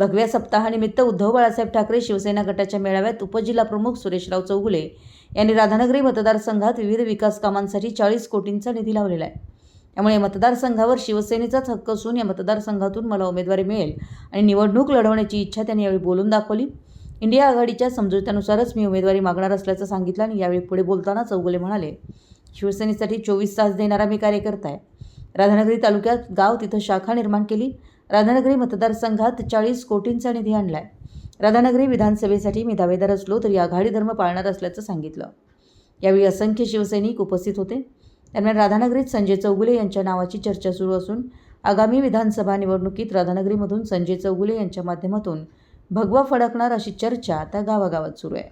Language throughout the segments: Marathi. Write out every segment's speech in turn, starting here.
भगव्या सप्ताहानिमित्त उद्धव बाळासाहेब ठाकरे शिवसेना गटाच्या मेळाव्यात उपजिल्हा प्रमुख सुरेशराव चौगुले यांनी राधानगरी मतदारसंघात विविध विकास कामांसाठी चाळीस कोटींचा निधी लावलेला आहे. त्यामुळे या मतदारसंघावर शिवसेनेचाच हक्क असून या मतदारसंघातून मला उमेदवारी मिळेल आणि निवडणूक लढवण्याची इच्छा त्यांनी यावेळी बोलून दाखवली. इंडिया आघाडीच्या समजुत्यानुसारच मी उमेदवारी मागणार असल्याचं सांगितलं आणि यावेळी पुढे बोलताना चौगुले म्हणाले शिवसेनेसाठी चोवीस तास देणारा मी कार्यकर्ता आहे. राधानगरी तालुक्यात गाव तिथं शाखा निर्माण केली. राधानगरी मतदारसंघात चाळीस कोटींचा निधी आणलाय. राधानगरी विधानसभेसाठी मी दावेदार असलो तरी आघाडी धर्म पाळणार असल्याचं सांगितलं. यावेळी असंख्य शिवसैनिक उपस्थित होते. दरम्यान राधानगरीत संजय चौगुले यांच्या नावाची चर्चा सुरू असून आगामी विधानसभा निवडणुकीत राधानगरीमधून संजय चौगुले यांच्या माध्यमातून भगवा फडकणार अशी चर्चा आता गावागावात सुरू आहे.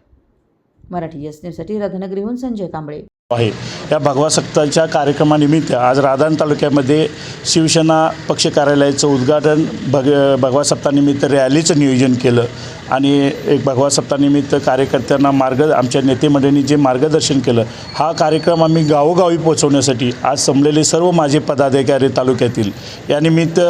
मराठी एस न्यूजसाठी राधानगरीहून संजय कांबळे. आहे. या भगवा सक्ताच्या कार्यक्रमानिमित्त आज राधान तालुक्यामध्ये शिवसेना पक्ष कार्यालयाचं उद्घाटन भग भगवा सप्ताहानिमित्त रॅलीचं नियोजन केलं. आणि एक भगवा सप्ताहानिमित्त कार्यकर्त्यांना मार्ग आमच्या नेतेमंडळींनी जे मार्गदर्शन केलं हा कार्यक्रम आम्ही गावोगावी पोहोचवण्यासाठी आज संपलेले सर्व माझे पदाधिकारी तालुक्यातील. यानिमित्त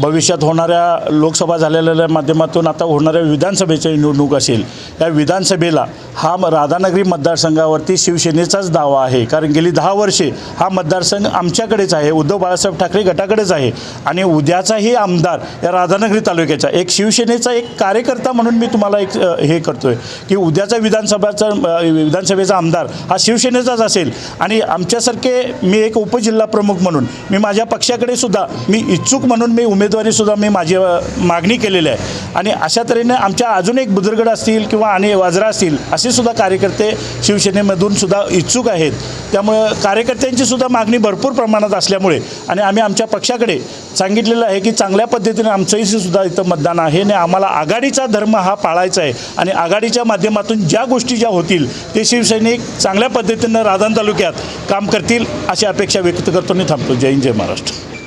भविष्यात होणाऱ्या लोकसभा झालेल्या माध्यमातून आता होणाऱ्या विधानसभेची निवडणूक असेल. या विधानसभेला हा म- राधानगरी मतदारसंघावरती शिवसेनेचाच दावा आहे. कारण गेली दहा वर्षे हा मतदारसंघ आमच्याकडेच आहे. उद्धव बाळासाहेब ठाकरे गटाकडेच आहे. आणि उद्याचाही आमदार या राधानगरी तालुक्याचा एक शिवसेनेचा एक कार्यकर्ता म्हणून मी तुम्हाला एक हे करतोय की उद्याचा विधानसभाचा विधानसभेचा आमदार हा शिवसेनेचाच असेल. आणि आमच्यासारखे मी एक उपजिल्हा प्रमुख म्हणून मी माझ्या पक्षाकडे सुद्धा मी इच्छुक म्हणून मी उमेदवारीसुद्धा मी माझी मागणी केलेली आहे. आणि अशा तऱ्हेने आमच्या अजून एक बुजुर्गड असतील किंवा आणि वाजरा असतील असे सुद्धा कार्यकर्ते शिवसेनेमधून सुद्धा इच्छुक आहेत. त्यामुळं कार्यकर्त्यांची सुद्धा मागणी भरपूर प्रमाणात असल्यामुळे आणि आम्ही आमच्या पक्षाकडे सांगितलेलं आहे की चांगल्या पद्धतीने आमचंही सुद्धा इथं मतदान आहे आणि आम्हाला आघाडीचा धर्म हा पाळायचा आहे. आणि आघाडीच्या माध्यमातून ज्या गोष्टी ज्या होतील ते शिवसैनिक चांगल्या पद्धतीनं राधान तालुक्यात काम करतील अशी अपेक्षा व्यक्त करतो आणि थांबतो. जय हिंद जय महाराष्ट्र.